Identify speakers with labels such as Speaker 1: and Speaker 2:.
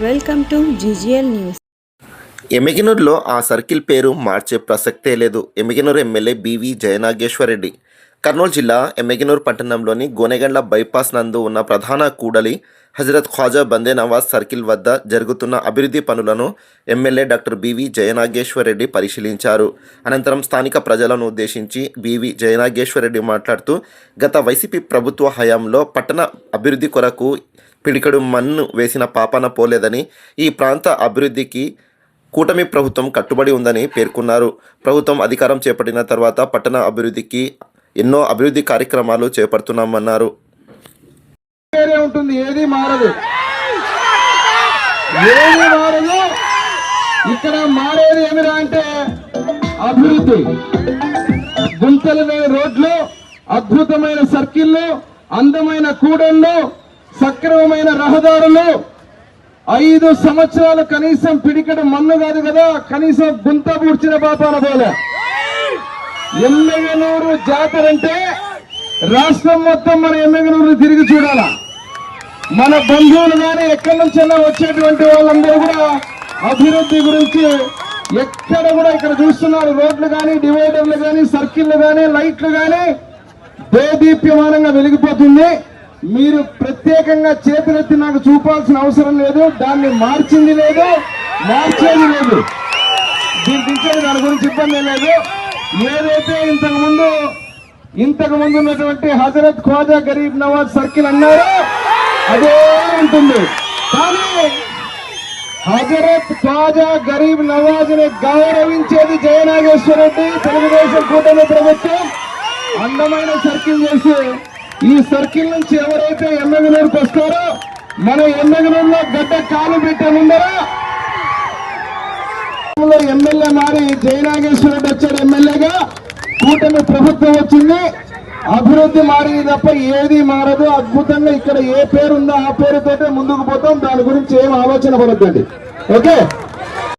Speaker 1: Welcome to GGL news.
Speaker 2: ఎమ్మిగినూరులో ఆ circle పేరు మార్చే ప్రసక్తే లేదు. ఎమ్మిగినూరు ఎమ్మెల్యే బివి జయనాగేశ్వరరెడ్డి కర్నూలు జిల్లా ఎమ్మిగినూరు పట్టణంలోని గోనెగండ్ల బైపాస్ నందు ఉన్న ప్రధాన కూడలి హజరత్ ఖ్వాజా బందే నవాజ్ సర్కిల్ వద్ద జరుగుతున్న అభివృద్ధి పనులను ఎమ్మెల్యే డాక్టర్ బివి జయనాగేశ్వరరెడ్డి పరిశీలించారు. అనంతరం స్థానిక ప్రజలను ఉద్దేశించి బివి జయనాగేశ్వరరెడ్డి మాట్లాడుతూ గత వైసీపీ ప్రభుత్వ హయాంలో పట్టణ అభివృద్ధి కొరకు పిడికడు మన్ను వేసిన పాపన పోలేదని ఈ ప్రాంత అభివృద్ధికి కూటమి ప్రభుత్వం కట్టుబడి ఉందని పేర్కొన్నారు. ప్రభుత్వం అధికారం చేపట్టిన తర్వాత పట్టణ అభివృద్ధికి ఎన్నో అభివృద్ధి కార్యక్రమాలు చేపడుతున్నామన్నారు.
Speaker 3: ఉంటుంది ఏది మారదు. ఏది మారదు ఇక్కడ మారేది ఏమిరా అంటే అభివృద్ధి. గుంతలు లేని రోడ్లు అద్భుతమైన సర్కిళ్ళు అందమైన కూడళ్ళు సక్రమమైన రహదారులు. ఐదు సంవత్సరాలు కనీసం పిడికడ మన్ను కాదు కదా కనీసం గుంత పూడ్చిన పాపాన పోలే. ఎమ్మెగనూరు జాతర అంటే రాష్ట్రం మొత్తం మన ఎమ్మెగనూరు తిరిగి చూడాలా. మన బంధువులు కానీ ఎక్కడి నుంచైనా వచ్చేటువంటి వాళ్ళందరూ కూడా అభివృద్ధి గురించి ఎక్కడ కూడా ఇక్కడ చూస్తున్నారు. రోడ్లు కానీ డివైడర్లు కానీ సర్కిళ్ళు కానీ లైట్లు కానీ దేదీప్యమానంగా వెలిగిపోతుంది. మీరు ప్రత్యేకంగా చేతులెత్తి నాకు చూపాల్సిన అవసరం లేదు. దాన్ని మార్చింది లేదు మార్చేది లేదు. దీని దించేది దాని గురించి ఇబ్బంది లేదు. ఏదైతే ఇంతకుముందు ఇంతకు ముందు ఉన్నటువంటి హజరత్ ఖ్వాజా గరీబ్ నవాజ్ సర్కిల్ అన్నారో అదే ఉంటుంది. కానీ హజరత్ ఖ్వాజా గరీబ్ నవాజ్ని గౌరవించేది జయనాగేశ్వర రెడ్డి తెలుగుదేశం కూటమి ప్రభుత్వం. అందమైన సర్కిల్ చేసి ఈ సర్కిల్ నుంచి ఎవరైతే ఎమ్మెగనూరుకు వస్తారో మన ఎమ్మెగనూరులో గడ్డ కాలు పెట్టనుందరా ఎమ్మెల్యే మారి జయనాగేశ్వర రెడ్డి కూటమి ప్రభుత్వం వచ్చింది అభివృద్ధి మారింది తప్ప ఏది మారదు. అద్భుతంగా ఇక్కడ ఏ పేరు ఉందో ఆ పేరుతోటే ముందుకు పోతాం. దాని గురించి ఏం ఆలోచన పడద్దండి. ఓకే?